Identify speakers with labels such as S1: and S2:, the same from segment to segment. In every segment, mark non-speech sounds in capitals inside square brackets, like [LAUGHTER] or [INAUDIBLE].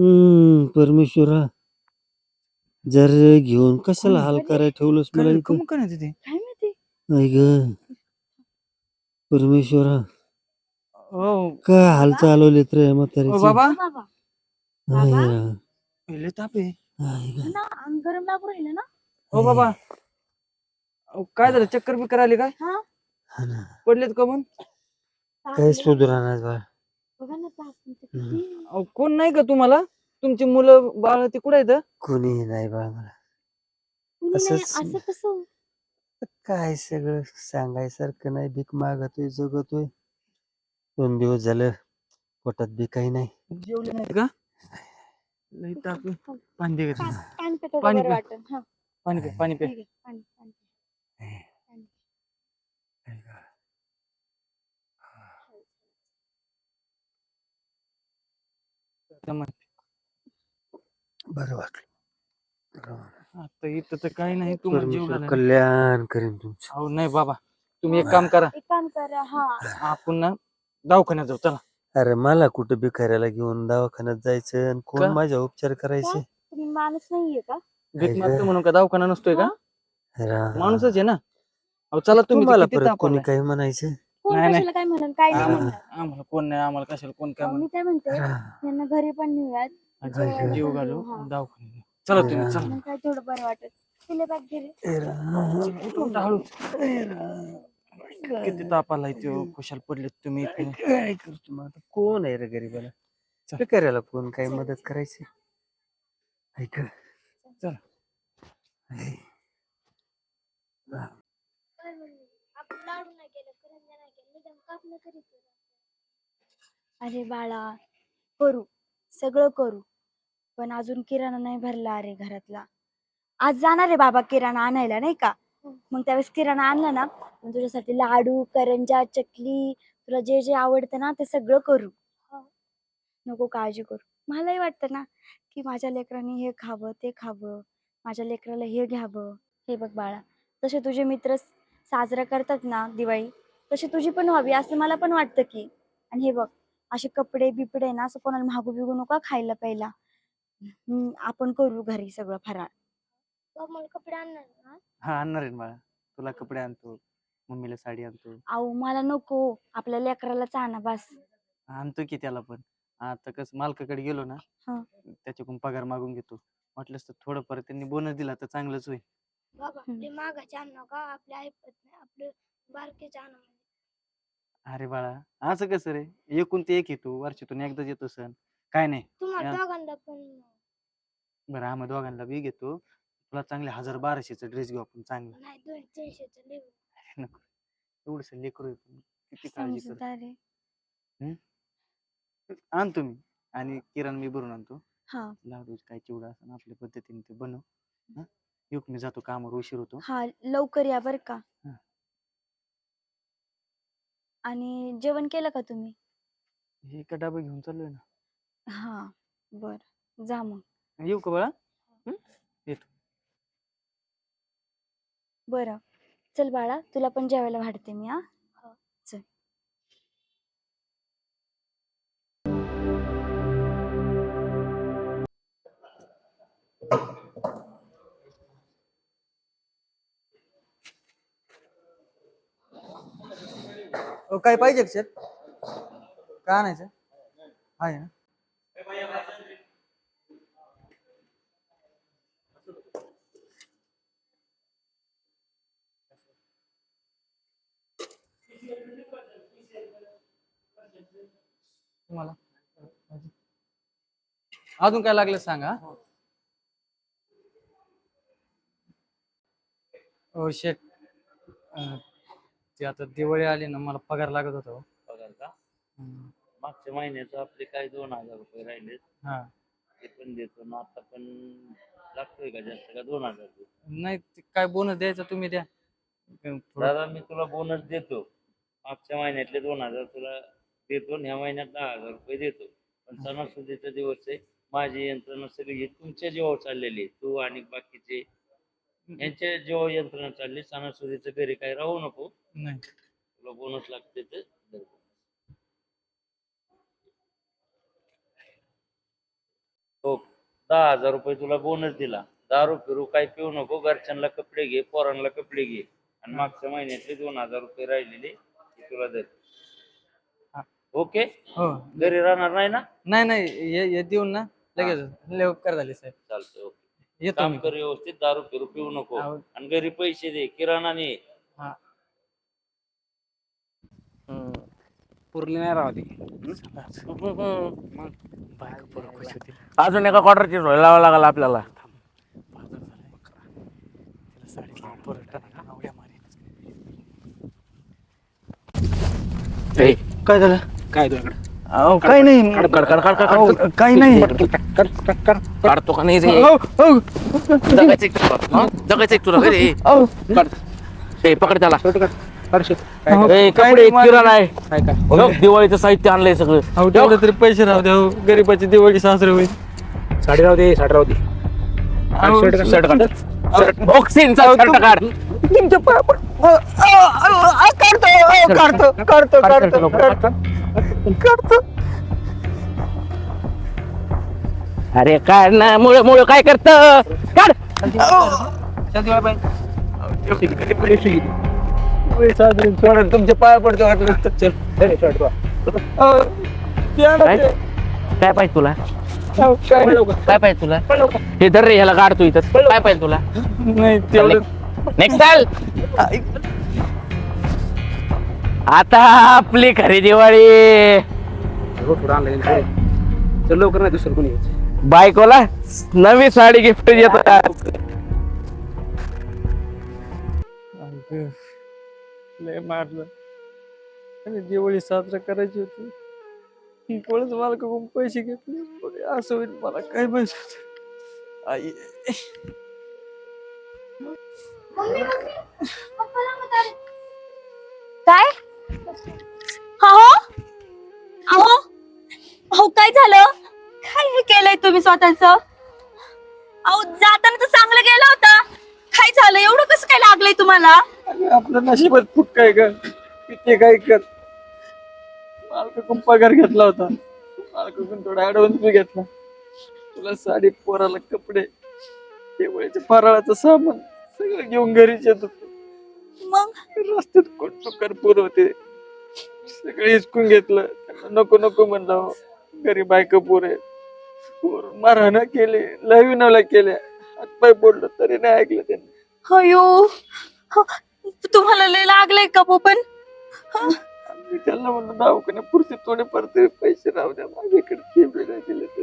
S1: हम्म परमेश्वरा. जर घेऊन कशाला हाल करायला ठेवलंस मला इथं?
S2: कम काय नाही तिथे
S3: काय माहिती?
S1: नाही ग. परमेश्वरा.
S2: हो
S1: काय हाल चालवलेत रे
S2: ओ
S1: म्हातारीचे
S2: बाबा.
S3: हो बाबा.
S1: आई
S3: बाबा?
S1: रा,
S2: लय ताप आहे
S1: आई ग.
S3: ना अंग गरम लागू राहिलं ना?
S2: ओ बाबा. अहो, काय झालं? चक्कर बिक्कर आली काय?
S3: हा?
S1: हा ना.
S2: पडलेत का मग?
S1: काय सुधारणार बा
S3: बघा ना ताप तुमचं
S1: हम्म.
S3: किती.
S2: अहो, कोण नाही का तुम्हाला? तुमची मुलं बाळ ते कुठे आहेत
S1: कोणी नाही बा मला. असंच-
S3: असं कसं?
S1: काय सगळं सांगायसारखं नाही भीक मागतोय जगतोय. दोन दिवस झालं पोटात बी काही नाही.
S2: जेवले नाही का? लय ताप आहे. पाणी दे गं.
S3: पाणी पाणी पे थोडं
S2: पाणी
S3: बरं
S2: पे.
S3: वाटेल
S2: पाणी पे पाणी पे
S3: ठीक आहे, पाणी पाणी.
S1: बरं वाटलं.
S2: आता इथं तर काही नाही तुम्हाला जेव
S1: परमेश्वर
S2: घालायला.
S1: कल्याण करीन तुमचं.
S2: अहो नाही बाबा तुम्ही एक काम करा.
S3: एक काम करा हा.
S2: आपण ना दवाखान्यात जाऊ चला.
S1: अरे मला कुठं भिकाऱ्याला घेऊन दवाखान्यात जायचं आणि कोण
S2: का?
S1: माझ्या उपचार करायचे?
S3: तुम्ही माणूस नाहीये का?
S2: भीक
S1: नाही
S2: मागतो
S1: गं.
S2: म्हणून का? दवाखाना नसतोय का? माणूसच आहे ना. अहो चला तुम्ही
S1: तुम्हाला
S2: किती
S1: परत कोणी. काही म्हणायचं?
S3: कोण
S2: नाही, नाही.
S3: कशाला काय म्हणून? काय नाही
S1: हा.
S3: म्हणणार?
S2: आम्हाला कोण नाही आम्हाला कशाला कोण काय
S3: अहो, मी काय म्हणते. यांना घरी पण नेऊयात.
S2: जीव
S3: पण
S2: घालू
S3: देऊ, हा.
S2: दवाखान्यात. चला तुम्ही
S1: हा.
S2: चला.
S3: मग काय थोडं बरं वाटत. तिला बॅग घे
S2: हळू. किती ताप आलाय तो कुशाल पडलेत तुम्ही इथे.
S1: काय करतो मग आता? कोण आहे रे गरीबाला?
S2: चल.
S1: भिकाऱ्याला कोण काही मदत करायची? ऐक.
S2: चल.
S1: ऐ.
S3: अरे बाळा करू. सगळं करू. पण अजून किराणा नाही भरला अरे घरातला. आज जाणार आहे बाबा किराणा आणायला नाही का? मग त्यावेळेस किराणा आणला ना मग तुझ्यासाठी लाडू करंजा चकली तुला जे जे आवडतं ना ते सगळं करू. नको काळजी करू. मलाही वाटतं ना की माझ्या लेकरांनी हे खावं ते खावं माझ्या लेकराला हे घ्यावं. हे बघ बाळा तसे तुझे मित्र साजरा करतात ना दिवाळी तशी तुझी पण व्हावी असं मला पण वाटतं की. आणि हे बघ असे कपडे बिपडे ना असं कोणाला मागू बिगू नका खायला प्यायला हम्म, आपण करू घरी सगळं फराळ.
S4: मला कपडे आणणार ना?
S2: हा आणणार आहे ना बाळा. तुला कपडे आणतो मम्मीला साडी आणतो.
S3: अहो मला नको. आपल्या लेकरालाच आणा बस.
S2: आणतो की त्याला पण. आता कसं मालकाकडे गेलो ना
S3: हा.
S2: त्याच्याकडून पगार मागून घेतो. वाटलंच तर थोडं परत त्यांनी बोनस दिला तर चांगलंच होईल.
S4: बाबा
S3: हम्म.
S4: ते मागाचे आण नका आपले ऐकत नाही आपले बारकेचे आण
S2: अरे बाळा असं कसं रे? एकूण ते एक येतो वर्षातून एकदाच येतो सण. काय नाही.
S4: तुम्हाला
S2: या.
S4: दोघांना पण
S2: बरं आम्ही दोघांना बी घेतो. तुला चांगले हजार बाराशेचा ड्रेस घेऊ आपण चांगला.
S4: नाही दोन तीनशेचं लिहू.
S2: नको. एवढस लेकरू आहे पण किती काळजी
S3: आहे
S2: आणतो मी आणि किराणा मी भरून आणतो.
S3: हा.
S2: लाडू काय चिवडा असं आपल्या पद्धतीने ते बनव. हा? येऊ का मी जातो कामावर उशीर होतो.
S3: हा लवकर या बर का.
S2: हा.
S3: आणि जेवण केलं का तुम्ही?
S2: हे का डबा घेऊन चाललोय ना.
S3: हा बर. जा मग.
S2: येऊ का बाळा? हं? येतो.
S3: बरं. चल बाळा तुला पण जेवायला वाढते मी हा? चल.
S2: अहो, काय पाहिजे का शेत? काय आणायचं? आहे ना? तुम्हाला. अजून काय लागलं सांगा? हो शेट ते आता दिवाळी आली ना मला पगार लागत होता हो.
S5: पगार का?
S2: हम्म.
S5: मागच्या महिन्याचं आपले काय दोन हजार रुपये राहिले.
S2: हा.
S5: ते पण देतो ना आता पण लागतोय का जास्त का दोन हजार देऊ?
S2: नाही ते काय बोनस द्यायचा तुम्ही द्या. थोडं-
S5: दादा मी तुला बोनस देतो. मागच्या महिन्यातले दोन हजार तुला देतो आणि ह्या महिन्यात दहा हजार रुपये देतो. पण सणासुदीचा दिवस आहे माझी यंत्रणा सगळी तुमच्या जीवावर चाललेली आहे. तू आणि बाकीचे यांच्या जीवावर यंत्रणा चालली सणासुदीचं घरी काही राहू नको.
S2: नाही.
S5: तुला बोनस लागते तर दे. हो दहा हजार रुपये तुला बोनस दिला. दारू फिरू काय पिऊ नको घरच्यांना कपडे घे पोरांना कपडे घे. आणि मागच्या महिन्यातले दोन हजार रुपये राहिलेले ते तुला दे ओके?
S6: हो.
S5: घरी राहणार नाही ना?
S6: नाही नाही हे हे देऊन ना. लगेच लय उपकार झाले साहेब.
S5: चालतंय ओके.
S6: येतो
S5: काम
S6: मी.
S5: कर व्यवस्थित दारू फिरू पिऊ नको.
S6: हो.
S5: आणि घरी पैसे दे किराणाने
S6: हा. पुरली नाही राहते
S7: अजून एका क्वार्टरची सोय लावावं लागल आपल्याला. ए,
S8: काय झालं?
S6: काय तुझ्याकडे
S8: अहो काय नाही.
S7: काढ, काढ, काढ, काढ, काढ,
S8: अहो,
S7: काढ.
S8: काय नाही.
S7: काढतो का नाही रे
S8: अहो, अहो,
S7: जगायचं एक तुला हं? जगायचं एक तुला रे? ए,
S8: अहो.
S7: काढ. ए पकड त्याला.
S8: अहो,
S7: ए,
S8: काय
S7: कपडे
S8: नाही,
S7: किराणा आहे.
S6: काय काय
S7: बघ, दिवाळीचं साहित्य आणलंय सगळं.
S6: अहो तेवढे तरी पैसे राहू द्या गरीबाची दिवाळी सासरे होईल.
S9: साडी राहू दे साडी राहू दे.
S6: अहो,
S7: शर्ट काढ. शर्ट बॉक्सिंगचा शर्ट काढ.
S8: तुमच्या पाया पड- अहो, अहो, अहो, अहो, काढतो अहो, काढतो काढतो काढतो काढतो. काढतो
S7: अरे काढ ना मुळे मुळे काय करत? काढ.
S8: तुमच्या पाया पडतो
S7: काय. काय पाहिजे तुला?
S8: काय
S7: काय पाहिजे तुला? हे धर रे ह्याला काढतो इथं. काय पाहिजे तुला?
S8: नाही
S7: चाल. आता आपली खरी दिवाळी
S9: थोडं आणलं चल लवकर नाही दुसरं कोणी.
S7: बायकोला नवी साडी गिफ्ट देतात
S6: लय मारलं. आणि दिवाळी साजरा करायची होती. कोणच मला कडून पैसे घेतले असं होईल मला काय माहीत होतं. आई.
S3: काय? अहो? अहो? अहो काय झालं? काय हे केलंय तुम्ही स्वतःच? अहो जाताना तर चांगलं गेलं होता. काय झालं? एवढं कसं काय लागलंय तुम्हाला?
S6: आपलं नशिबात फुट काय कर किती काय कर मालकाकडून पगार घेतला होता. मालकाकडून थोडा ऍडव्हान्स बी घेतला. तुला साडी पोराला कपडे दिवाळीचं फराळाचं सामान सगळं घेऊन घरीच येतो.
S3: मग?
S6: रस्त्यात कोण टुकार पोर होते. सगळे हिसकून घेतलं. त्यांना नको नको म्हणलं. हो. घरी बायक पोर आहे पोर मारहाणं केले लविनाला केल्या हातपाय पडलं तरी नाही ऐकलं त्यांनी.
S3: अयो. हो, तुम्हाला लय लागलंय का पण?
S6: मी त्यांना म्हणलं दवाखान्या पुरते थोडेफार तरी पैसे राहू द्या. माझ्याकडे ते बी नाही दिले तर.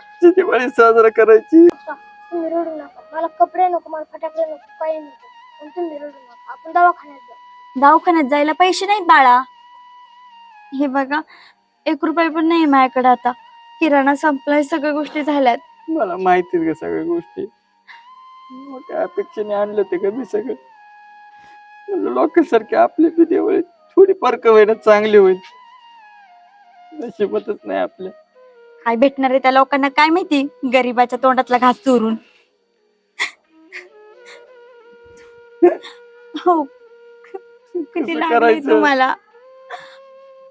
S6: कशी दिवाळी साजरा करायची.
S4: तुम्ही रडू नका. मला कपडे नको मला फटाकडे नको काही नको. पण तुम्ही रडू नका आपण दवाखान्यात जाऊ.
S3: दवाखान्यात जायला पैसे नाहीत बाळा. हे बघा एक रुपये पण नाही माझ्याकडे आता. किराणा संपलाय सगळ्या गोष्टी झाल्यात.
S6: मला माहिती का सगळ्या गोष्टी. अपेक्षेने आणलं ते का मी सगळं. म्हणलं लोकांसारखे आपले बी दिवाळी. थोडी परक होईना चांगली होईल. नशिबातच नाही आपल्या.
S3: काय भेटणार आहे त्या लोकांना काय माहिती? गरीबाच्या तोंडातला घास चोरून. हो. किती
S6: कसं
S3: लागले
S6: करायचं?
S3: तुम्हाला?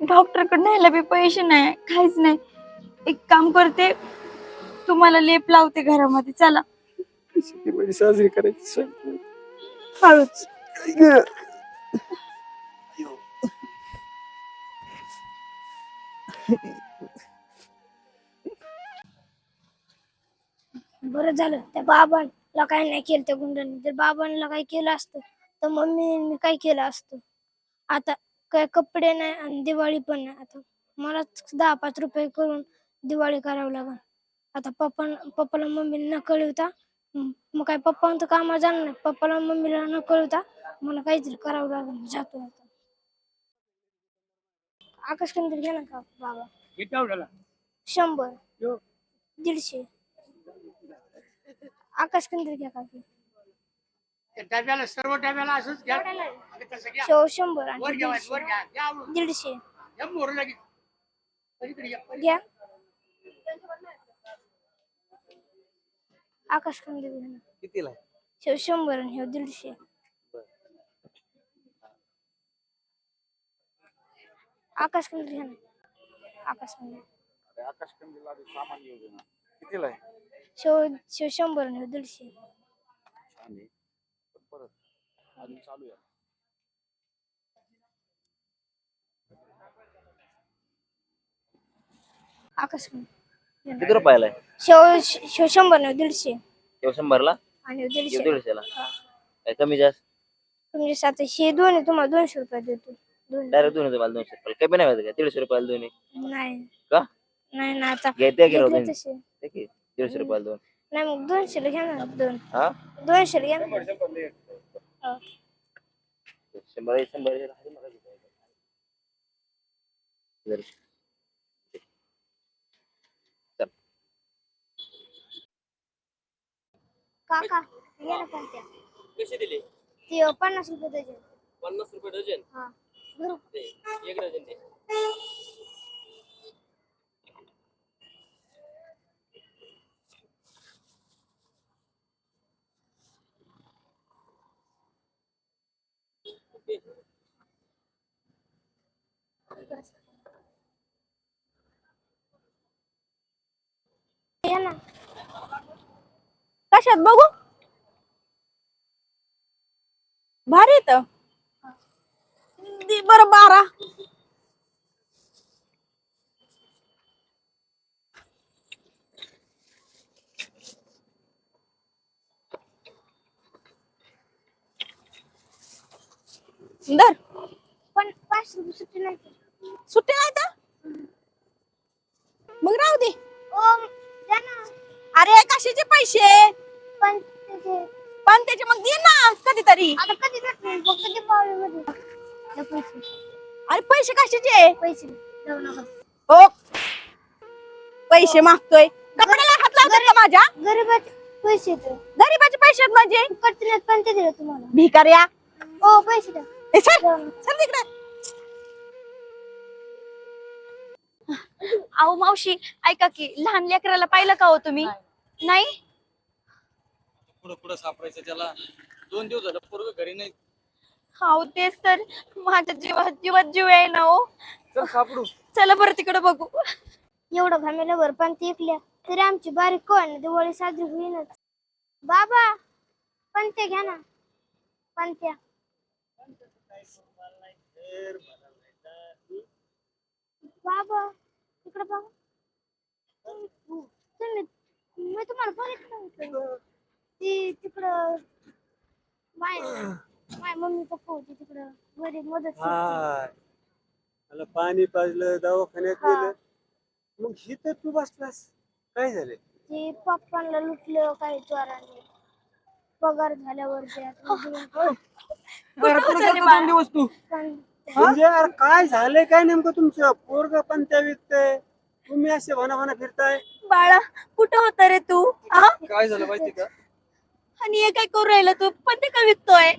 S3: डॉक्टरकडे न्यायला बी पैसे नाही काहीच नाही. एक काम करते तुम्हाला लेप लावते घरामध्ये चला.
S6: साजरी करायची सांग.
S3: हळूच.
S4: बरं झालं त्या बाबांना काही नाही केलं त्या गुंडांनी. जर बाबांना काही केलं असतं तर मम्मीने काय केलं असतं? आता काय कपडे नाही आणि दिवाळी पण नाही. आता मला दहा पाच रुपये करून दिवाळी करावं लागल आता पप्पा पप्पाला मम्मीला न कळवता म- मग काय पप्पा तर कामाला जाणार नाही. पप्पाला मम्मीला न कळवता मला काहीतरी करावं लागेल जातो आता. आकाश कंदील घे ना का बाबा? शंभर. दीडशे. आकाश कंदील घ्या काकी.
S9: डब्याला सर्व डब्याला असंच घ्या. तसं घ्या.
S4: शेव शंभर आणि
S9: वर घ्या वर
S4: दीडशे.
S9: घ्या. घ्या आवळून.
S4: दीडशे.
S9: घ्या मोहरं लगेच. पलीकडे घ्या, पलीकडे.
S4: घ्या. आकाश कंदील घ्या.
S6: कितीला
S4: शेव शंभर आणि हे दीडशे. आकाश कंदील घ्या ना. आकाश कंदील
S10: आकाश कंदील आधी सामान येऊ दे ना. कितीला आहे?
S4: शेव शेव शंभर नाही दीडशे.
S10: छान आहे. पण परत अजून चालू आहे.
S4: आकाश.
S11: किती रुपयाला आहे?
S4: शेव शेव शंभर नाही दीडशे.
S11: तेव्हा शंभरला?
S4: आणि दीडशे.
S11: दीडशेला? काय कमी जास्त?
S4: तुमचे सात हे दोन आहे तुम्हाला दोनशे रुपये देतो. दोन.
S11: डायरेक्ट दोन रुपयाला दोनशे रुपयाला. कमी नाही व्हायचं का? दीडशे रुपयाला दोन्ही
S4: नाही.
S11: का?
S4: नाही ना आता तसे.
S11: ठीक आहे दीडशे रुपयाला दोन.
S4: नाही मग दोनशेला घ्या ना दोन.
S11: हा?
S4: दोनशेला घ्या ना. हो.
S11: शंभर शंभर आहे मला? जर-.
S4: काका घ्या ना कोणत्या?
S6: कशी दिली?
S4: ती अं, पन्नास रुपये डझन.
S6: पन्नास रुपये डझन?
S4: हा.
S6: एक डझन दे.
S12: कशात बघू भारी येत बरं बारा दर
S4: पण पाचशे रुपये सुट्टी नाही
S12: सुट्टी नाही तर? मग राहू दे.
S4: ओ द्या ना.
S12: अरे कशाचे पैसे.
S4: पण त्याचे
S12: पण त्याचे मग दे ना कधीतरी.
S4: आता कधी भेटणार फक्त दीपावलीमध्ये द्या पैसे.
S12: अरे पैसे कशाचे?
S4: पैसे. देऊ नका.
S12: हो. पैसे मागतोय. कपड्याला हात लावतोय का माझ्या?
S4: गरीबाचे पैसे
S12: गरीबाचे पैसे आहेत म्हणजे?
S4: फुकटचे नाहीत पण ते दिले तुम्हाला.
S12: भिकाऱ्या
S4: ओ पैसे द्या.
S12: ए, तिकडे अहो मावशी ऐका की लहान लेकराला पाहिलं का हो तुम्ही? नाही.
S6: पुढं पुढं सापडायचं त्याला. दोन दिवस झालं पोरग घरी नाही.
S12: हो तेच तर. माझ्या जीवात जीवात जीव आहे ना हो.
S6: चल सापडू.
S12: चला बरं तिकडे बघू.
S4: एवढं घामेला वर पण ते ऐकल्या तरी आमची बारीक कोण? दिवाळी साजरी होईनच. बाबा पंत्या घ्या ना. पंत्या बाबा इकडे बघा तुम्ही मी तुम्हाला बघितलं होतं. ती तिकडं माय माय मम्मी पप्पा होती तिकडं घरी मदत.
S8: हाय. मला पाणी पाजलं दवाखान्यात
S4: हा.
S8: गेलं मग ही तर तू बसलास. काय झालं?
S4: ते पप्पांना लुटलं काही चोरांनी पगार झाल्यावर ते आता देऊन
S6: दोन दिवस तू?
S4: पण
S8: म्हणजे यार काय झालंय? काय नेमकं तुमचं? पोरग पण त्या विकतय. तुम्ही असे म्हणा फिरताय?
S12: बाळा कुठं होता रे तू? हा?
S6: काय झालं माहिती का?
S12: आणि हे काय करू राहिला तू? पण ते का विकतोय?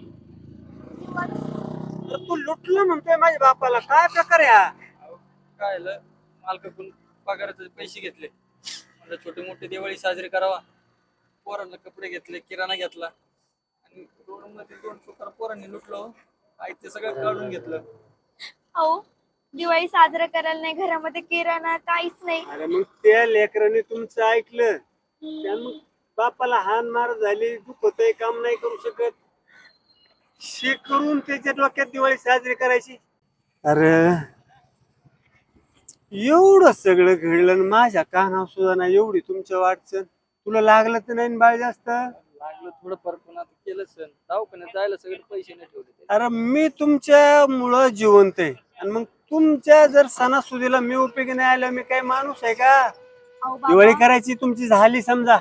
S8: अरे तू लुटलं म्हणतोय माझ्या बापाला. काय प्रकार आहे हा?
S6: काय झालं? मालकाकडून पगाराचे पैसे घेतले. म्हणलं छोटी मोठी दिवाळी साजरी करावा. पोरांना कपडे घेतले किराणा घेतला. आणि दोन मध्ये दोन सुकार पोरांनी लुटलो. आई ते सगळं काढून घेतलं.
S12: अहो दिवाळी साजरा करायला नाही घरामध्ये किराणा काहीच नाही.
S8: अरे मग त्या लेकरांनी तुमचं ऐकलं. त्या मग बापाला हान मार झाली दुखतय काम नाही करू शकत. शे करून त्याच्या डोक्यात दिवाळी साजरी करायची. अरे एवढं सगळं घडलं आणि माझ्या कानावर सुद्धा नाही एवढी तुमच्या वाटचं तुला लागलं तर नाही ना बाळ जास्त?
S6: लागलं थोडं फार पण आता केलं सण. दवाखान्यात जायला सगळे पैसे नाही ठेवले
S8: अरे मी तुमच्या मुळे जिवंत आहे. आणि मग तुमच्या जर सणासुदीला मी उपयोगी नाही आलो मी काय माणूस आहे का?
S12: अहो
S8: दिवाळी करायची तुमची झाली समजा.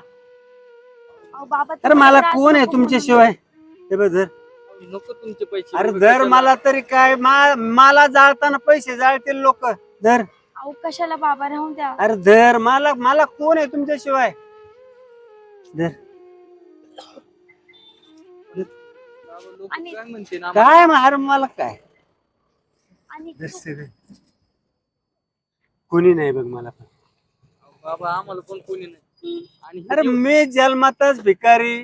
S12: अहो बाबा
S8: अरे
S12: तुम्हाला
S8: मला
S12: त्रास
S8: कोण आहे
S12: नको
S8: तुमच्याशिवाय? हे बघ
S6: नको तुमचे पैसे
S8: अरे
S6: कशाला-
S8: मला तरी काय मा- मला जाळताना पैसे जाळतील लोक. धर
S12: अहो कशाला बाबा राहून द्या.
S8: अरे धर मला मला कोण आहे तुमच्याशिवाय? धर
S6: बाबा लोकं
S12: आणि-
S6: काय म्हणते ना?
S8: काय मा- अरे मला काय?
S12: आणि.
S8: कोणी नाही बघ मला पण.
S6: बाबा आम्हाला पण कोणी नाही. आणि हे
S8: अरे मी जन्मातच भिकारी.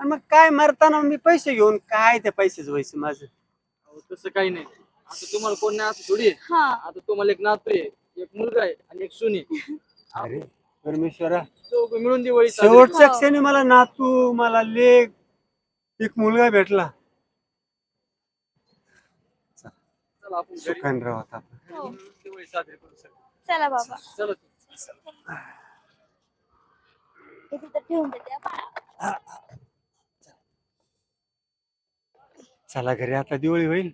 S8: आणि मग काय मरताना मी पैसे घेऊन काय त्या पैशाचं व्हायचं माझं?
S6: अहो, तसं काही नाही. आता तुम्हाला कोण नाही असं थोडी आहे.
S12: हा.
S6: आता तुम्हाला एक नातू आहे एक मुलगा आहे आणि एक सुनी [LAUGHS]
S8: अरे परमेश्वरा.
S6: चौघ मिळून दिवाळी साजरी.
S8: शेवटच्या क्षणी मला नातू मला लेख एक मुलगा भेटला
S6: चला आपण घरी
S8: सुखान राहू आता.
S6: मिळून दिवाळी साजरी करू सगळे.
S3: चला बाबा.
S6: चला
S3: हे तिथं ठेवून देते बाळा
S8: चला घरी आता दिवाळी होईल.